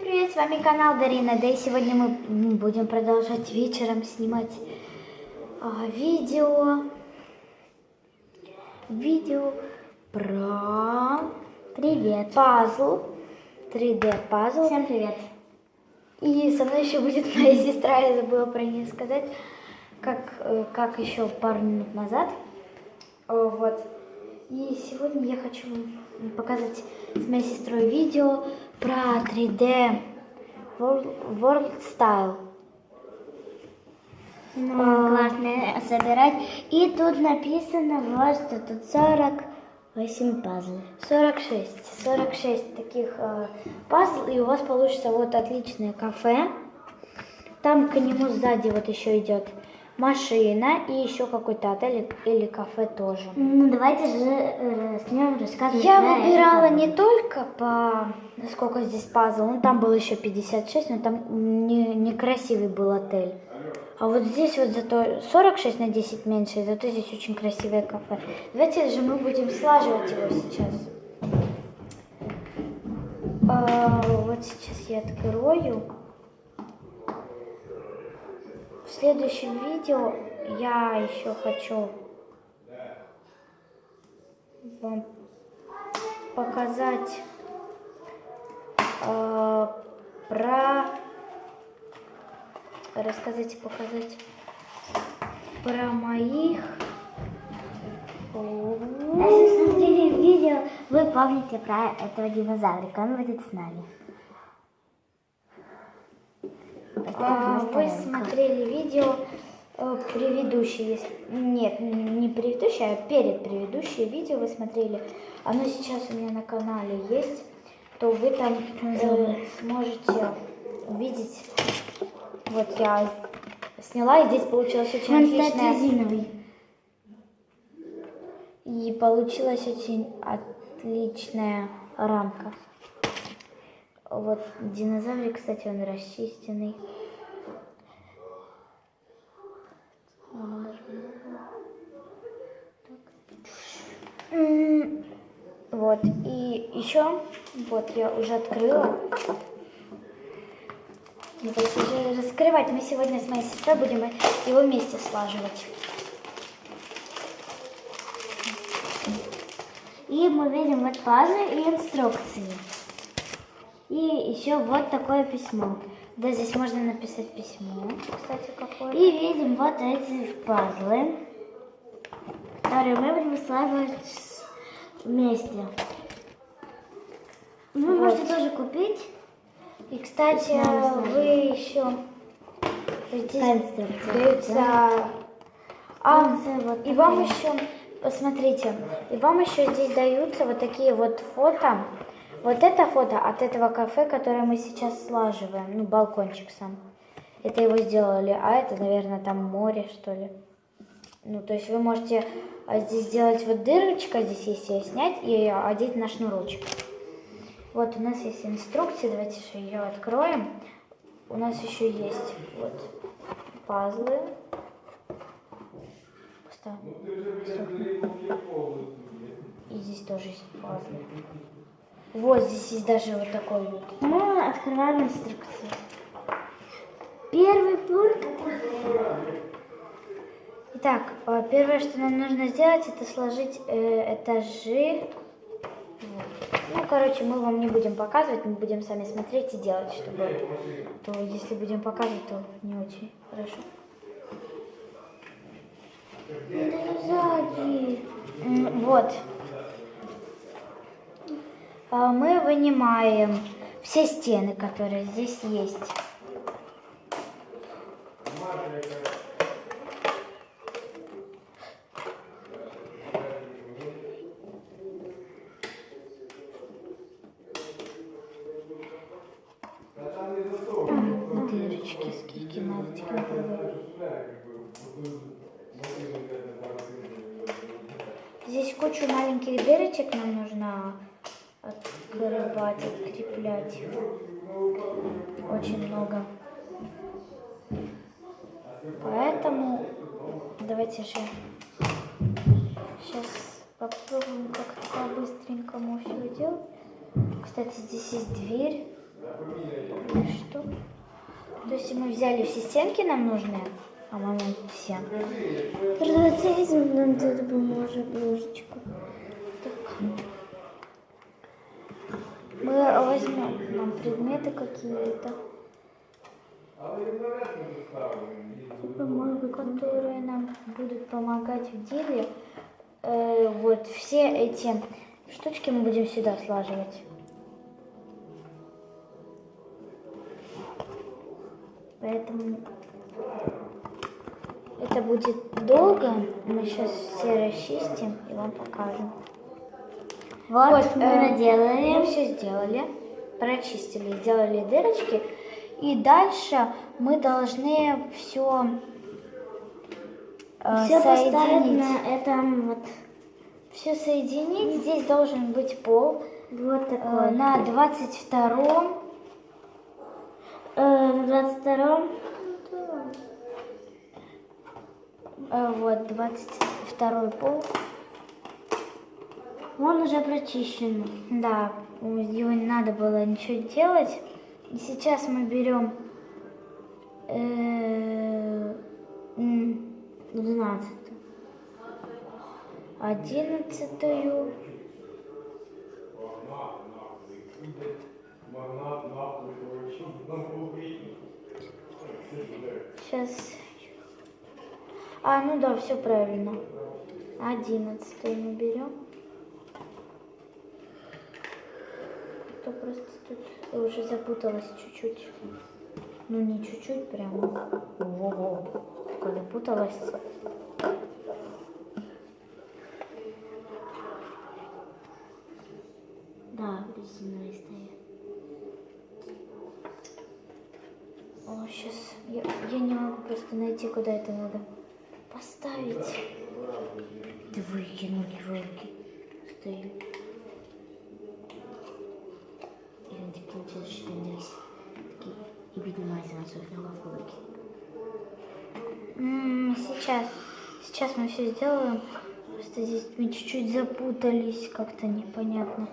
привет! С вами канал Дарина Дэй. Сегодня мы будем продолжать вечером снимать а, видео. Видео про Привет. пазл. 3D пазл. Всем привет. И со мной еще будет моя сестра, я забыла про нее сказать, как, э, как еще пару минут назад. Э, Вот. И сегодня я хочу вам показать с моей сестрой видео про 3D World, Style. Ну, А. классно собирать. И тут написано вот, что тут 48 пазлов. 46. 46 таких э, пазл, и у вас получится вот отличное кафе. Там к нему сзади вот еще идет машина и еще какой-то отель или кафе тоже. Ну, давайте же э, с ним рассказывать. Я это выбирала не только по сколько здесь пазл, ну там было еще 56, но там не, некрасивый был отель. А вот здесь вот зато 46 на 10 меньше, и зато здесь очень красивое кафе. Давайте же мы будем слаживать его сейчас. А, вот сейчас я открою. В следующем видео я еще хочу вам показать э, про рассказать и показать про моих Если смотрели видео, вы помните про этого динозаврика. Он будет с нами. А, Поставь вы смотрели видео э, предыдущее, нет, не предыдущее, а перед предыдущее видео вы смотрели. Оно сейчас у меня на канале есть, то вы там э, сможете увидеть. Вот я сняла, и здесь получилось очень Он, резиновый. И получилась очень отличная рамка. Вот динозаврик, кстати, он расчистенный. Вот, и еще, вот я уже открыла. Давайте же раскрывать. Мы сегодня с моей сестрой будем его вместе слаживать. И мы видим вот пазлы и инструкции. И еще вот такое письмо. Да, здесь можно написать письмо, кстати, какое. И видим вот эти пазлы, которые мы будем складывать с- вместе. Вы Вот. можете тоже купить. И, кстати, вы еще дается... А, вот и вам еще, посмотрите, и вам еще здесь даются вот такие вот фото. Вот это фото от этого кафе, которое мы сейчас слаживаем, ну, балкончик сам. Это его сделали, а это, наверное, там море, что ли. Ну, то есть вы можете здесь сделать вот дырочка, здесь есть ее снять и одеть на шнурочек. Вот у нас есть инструкция, давайте же ее откроем. У нас еще есть вот пазлы. И здесь тоже есть пазлы. Вот здесь есть даже вот такой вот. Мы открываем инструкцию. Первый пункт. Итак, э, первое, что нам нужно сделать, это сложить э, этажи. Ну, короче, мы вам не будем показывать, мы будем сами смотреть и делать, чтобы... То если будем показывать, то не очень хорошо. Сзади. Вот. А, Мы вынимаем все стены, которые здесь есть. А, Дырочки, скільки надо, тільки не пробуй. Здесь кучу маленьких дырочек нам нужно открывать, откреплять. Очень много. Поэтому давайте же сейчас попробуем как-то по-быстренькому все делать. Кстати, здесь есть дверь. или что? То есть мы взяли все стенки нам нужные, а мама все. Візьмемо нам це допоможе блужечку. Мы возьмем нам предметы какие-то, которые нам будут помогать в деле. Э, вот все эти штучки мы будем сюда слаживать. Поэтому это будет долго. Мы сейчас все расчистим и вам покажем. Вот, Вот, мы э, наделали. Мы все сделали, прочистили, сделали дырочки. И дальше мы должны все Все поставить соединить. на этом вот, Все соединить. Здесь должен быть пол вот э, такой. на 22 Э, на 22 э, вот 22 пол. он уже прочищен. Да, его не надо было ничего делать. И сейчас мы берем э, 12. одиннадцатую. Сейчас. А, ну да, все правильно. Одиннадцатую мы берем. То просто тут я уже запуталась чуть-чуть. Ну не чуть-чуть, прямо. Ого, как запуталась. Да, резиновые стоят. О, сейчас я, я не могу просто найти, куда это надо поставить. Да выкинули руки. Стою. И он так получилось, что вниз. Такие, И поднимается на своих ногах в руки. М, Сейчас, сейчас мы все сделаем. Просто здесь мы чуть-чуть запутались, как-то непонятно.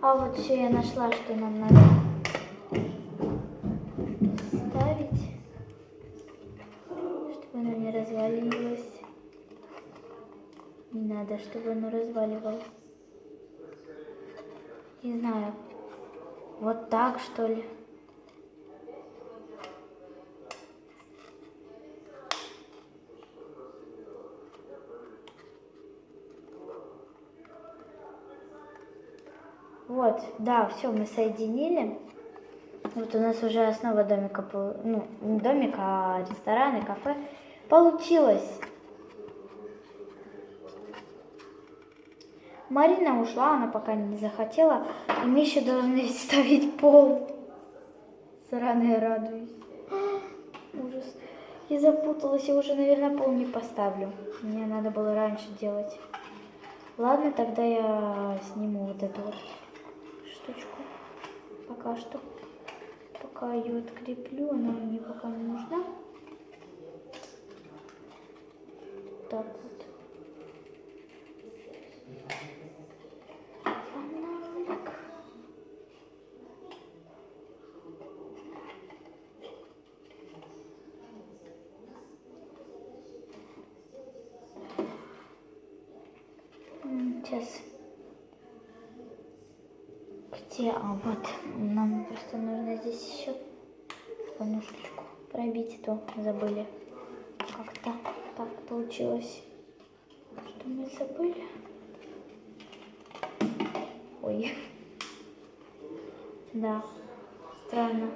А вот все я нашла, что нам надо ставить чтобы оно не разваливалось. Не надо, чтобы оно разваливалось. Не знаю. Вот так, что ли? Вот, да, все, мы соединили. Вот у нас уже основа домика, ну, не домика, а ресторан и кафе получилось. Марина ушла, она пока не захотела, и мы еще должны ставить пол. Сраная радуюсь. Ужас. Я запуталась, я уже, наверное, пол не поставлю. Мне надо было раньше делать. Ладно, тогда я сниму вот эту вот. Пока что. Пока ее откреплю, она мне пока не нужна. Так вот. Фонарик. М, Сейчас. Где? А, вот. Нам просто нужно здесь еще одну пробить, а то забыли. Как-то так получилось. Что мы забыли? Ой. Да. Странно.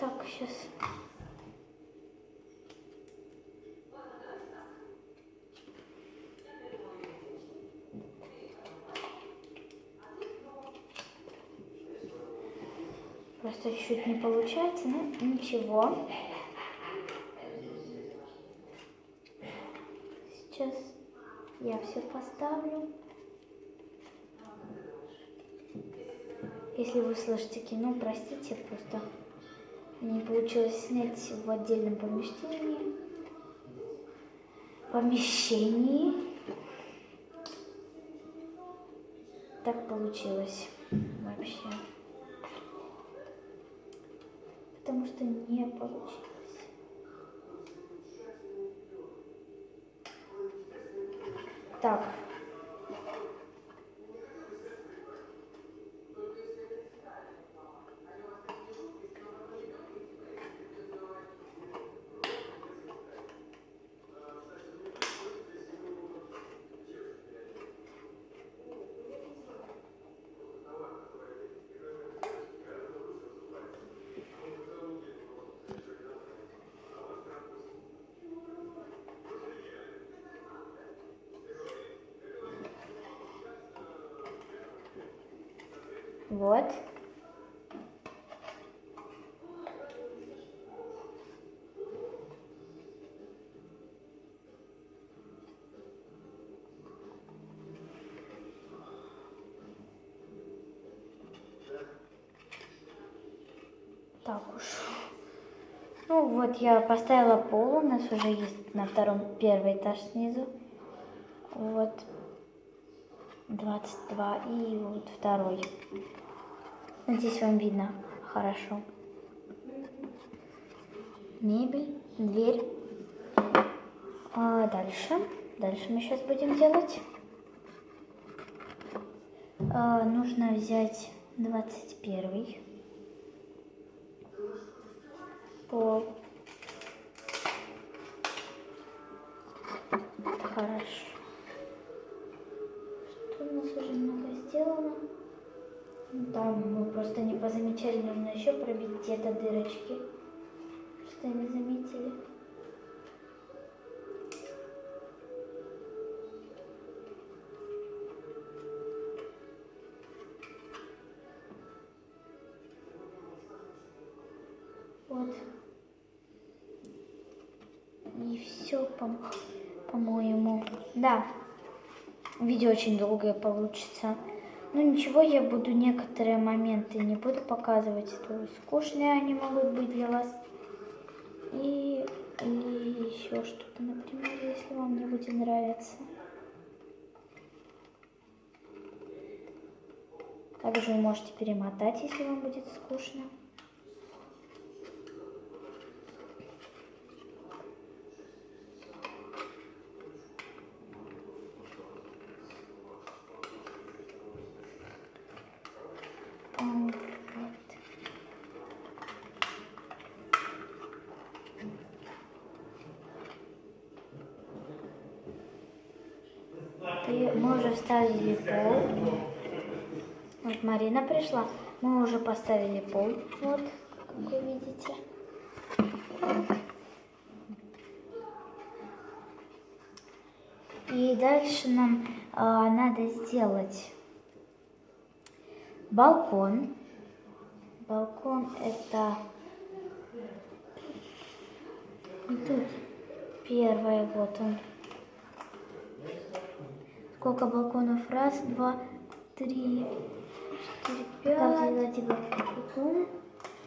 Так, сейчас. Просто чуть-чуть не получается, но ничего. Сейчас я все поставлю. Если вы слышите кино, простите, просто не получилось снять в отдельном помещении. Помещении. Так получилось вообще. Потому что Вот. Так уж. Ну вот я поставила пол, у нас уже есть на втором первый этаж снизу. Вот 22 и вот второй. Надеюсь, вам видно хорошо. Мебель, дверь. А дальше, дальше мы сейчас будем делать. А, нужно взять 21 пол. Просто не позамечали, нужно еще пробить где-то дырочки. Что не заметили. Вот. И все, по-моему. Да. Видео очень долгое получится. Ну ничего, я буду некоторые моменты не буду показывать, то скучные они могут быть для вас. И, и еще что-то, например, если вам не будет нравиться. Также вы можете перемотать, если вам будет скучно. А, вот. Мы уже вставили пол. Вот Марина пришла. Мы уже поставили пол. Вот, как вы видите. И дальше нам а, надо сделать балкон. Балкон это тут первое, вот он. Сколько балконов? Раз, два, три, четыре, пять. Как сделать балкон?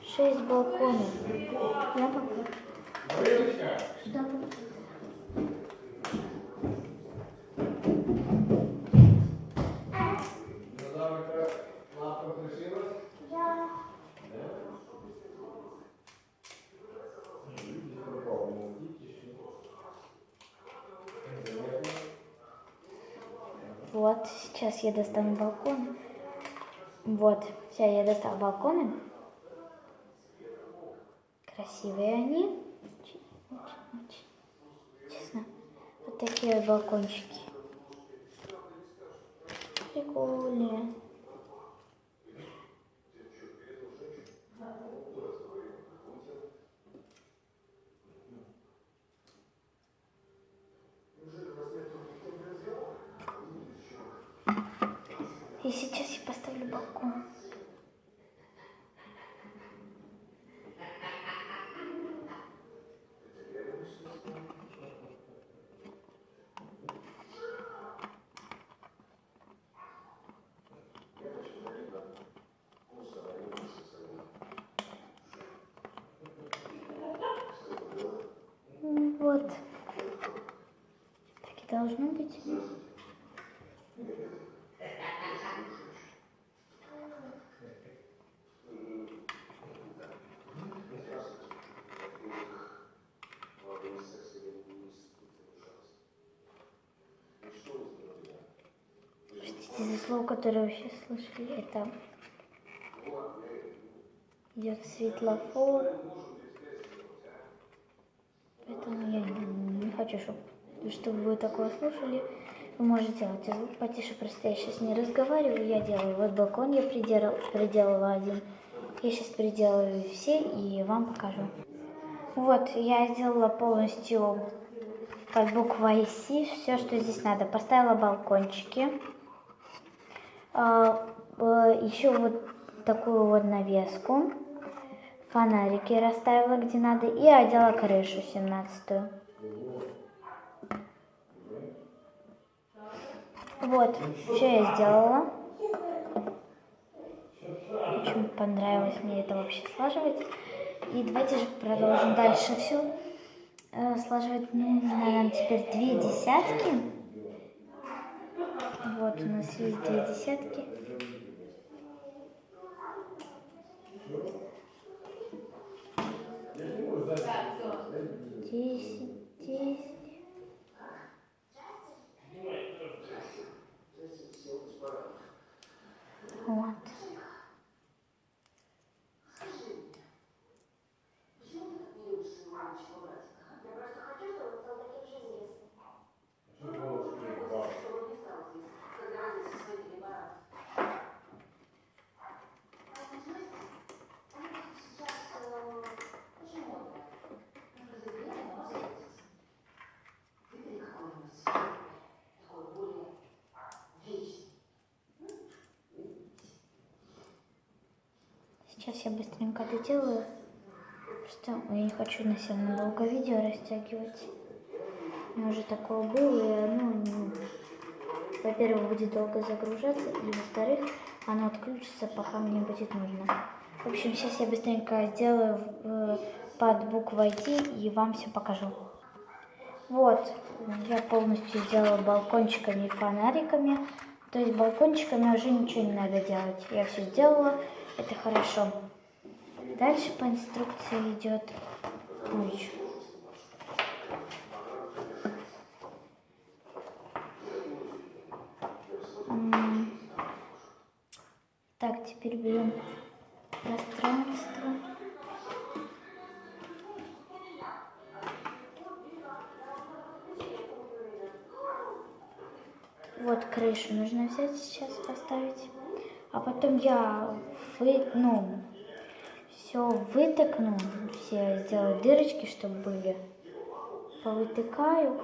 Шесть балконов. Я пока. Вот, сейчас я достану балкон. Вот, все, я достала балконы. Красивые они. Очень, очень, очень. Честно. Вот такие балкончики. И сейчас я поставлю балкон. Вот. Так и должно быть. Простите за слово, которое вы сейчас слышали. Это идет светлофор. Поэтому я не, хочу, чтобы, чтобы вы такое слушали. Вы можете делать звук потише, просто я сейчас не разговариваю, я делаю. Вот балкон я придел, приделала один. Я сейчас приделаю все и вам покажу. Вот, я сделала полностью под буквой C все, что здесь надо. Поставила балкончики. А, еще вот такую вот навеску. Фонарики расставила где надо. И одела крышу 17 Вот, все я сделала. Очень понравилось мне это вообще слаживать. И давайте же продолжим дальше все. Слаживать нужно нам теперь две десятки. Вот у нас есть две десятки. Десять, десять. Вот. Сейчас я быстренько доделаю. Что я не хочу на сильно долго видео растягивать. У меня уже такое было, и оно, ну, во-первых, будет долго загружаться, и во-вторых, оно отключится, пока мне будет нужно. В общем, сейчас я быстренько сделаю э, под буквой Т и вам все покажу. Вот, я полностью сделала балкончиками и фонариками. То есть балкончиками уже ничего не надо делать. Я все сделала, это хорошо. Дальше по инструкции идет... М, Так, теперь берем пространство. Вот крышу нужно взять сейчас поставить. А потом я вы, ну, все вытыкну, все сделаю дырочки, чтобы были. Повытыкаю.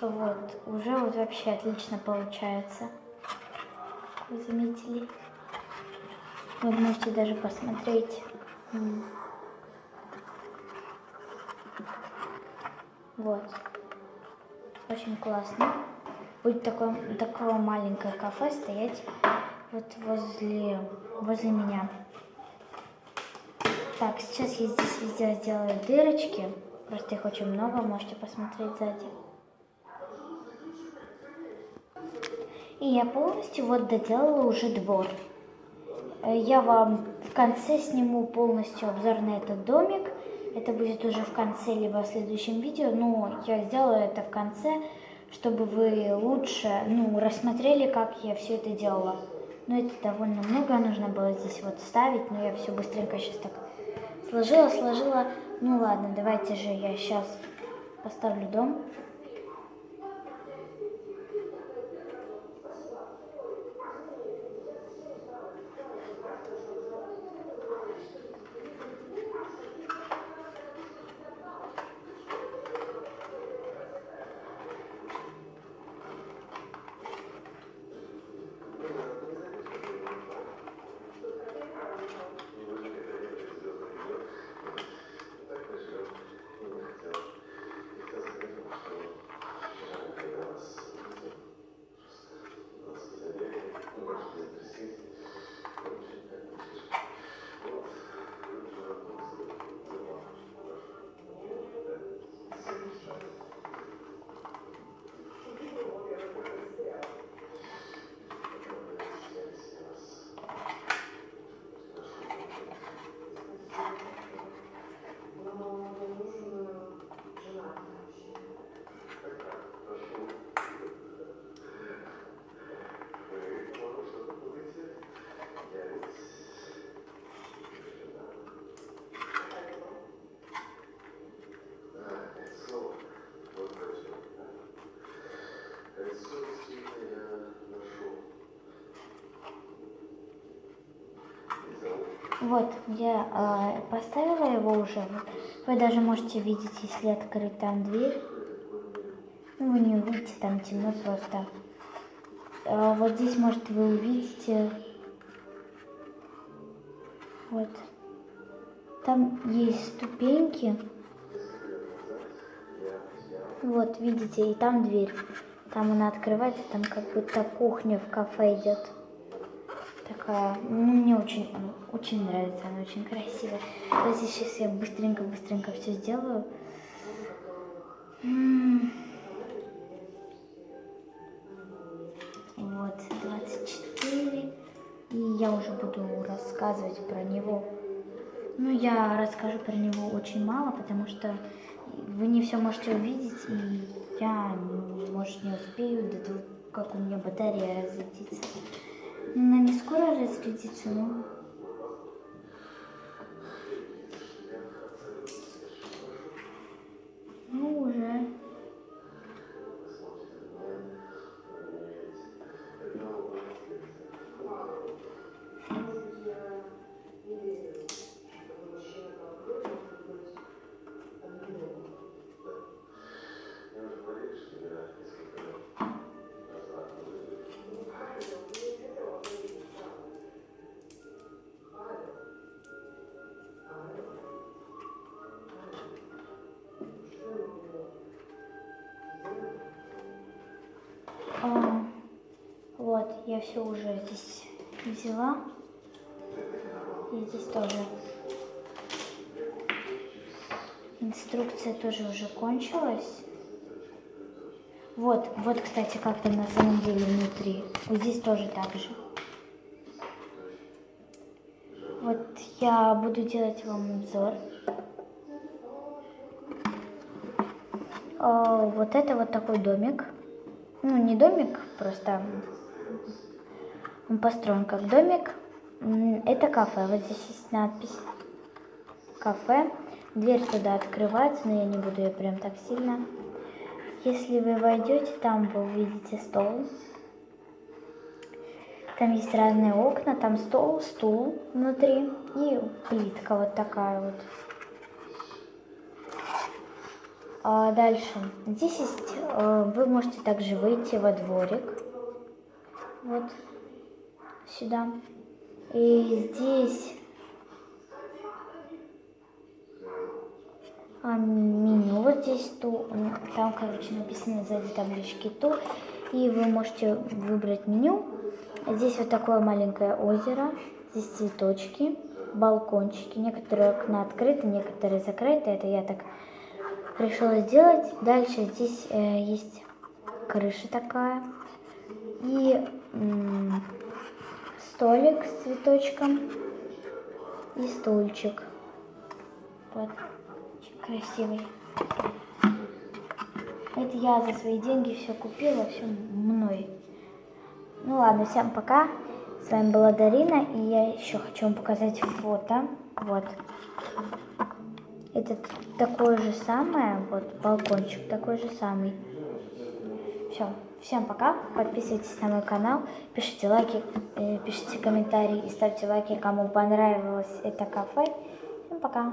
Вот, уже вот вообще отлично получается. Вы заметили? Вы можете даже посмотреть. Вот. Очень классно. Будет такое, такое маленькое кафе стоять вот возле, возле меня. Так, сейчас я здесь везде сделаю дырочки. Просто их очень много, можете посмотреть сзади. И я полностью вот доделала уже двор. Э, Я вам в конце сниму полностью обзор на этот домик. Это будет уже в конце, либо в следующем видео. Но я сделаю это в конце, чтобы вы лучше ну, рассмотрели, как я все это делала. Но это довольно много нужно было здесь вот ставить, но я все быстренько сейчас так сложила, сложила. Ну ладно, давайте же я сейчас поставлю дом. Вот, я а, поставила его уже. Вы даже можете видеть, если открыть там дверь. Ну, вы не увидите, там темно просто. А, вот здесь, может, вы увидите. Вот. Там есть ступеньки. Вот, видите, и там дверь. Там она открывается, там как будто кухня в кафе идет. Такая, ну, мне очень, очень нравится, она очень красивая. Давайте сейчас я быстренько-быстренько все сделаю. Вот, 24. И я уже буду рассказывать про него. Ну, я расскажу про него очень мало, потому что вы не все можете увидеть, и я, может, не успею до того, как у меня батарея разрядится. Она не скоро разрядится, но... я все уже здесь взяла. И здесь тоже. Инструкция тоже уже кончилась. Вот, вот, кстати, как там на самом деле внутри. Здесь тоже так же. Вот я буду делать вам обзор. А, Вот это вот такой домик. Ну, не домик, просто он построен как домик. Это кафе. Вот здесь есть надпись кафе. Дверь туда открывается, но я не буду ее прям так сильно. Если вы войдете, там вы увидите стол. Там есть разные окна, там стол, стул внутри и плитка вот такая вот. А дальше. Здесь есть, э, вы можете также выйти во дворик. Вот сюда. И здесь а, меню. Вот здесь ту, там, короче, написано сзади таблички ту. И вы можете выбрать меню. Здесь вот такое маленькое озеро. Здесь цветочки, балкончики. Некоторые окна открыты, некоторые закрыты. Это я так решила сделать. Дальше здесь э, есть крыша такая. И столик с цветочком. И стульчик. Вот. Очень красивый. Это я за свои деньги все купила, все мной. Ну ладно, всем пока. С вами была Дарина, и я еще хочу вам показать фото. Вот. Это такое же самое, вот балкончик такой же самый. Все, всем пока, подписывайтесь на мой канал, пишите лайки, э, пишите комментарии и ставьте лайки, кому понравилось это кафе. Всем пока.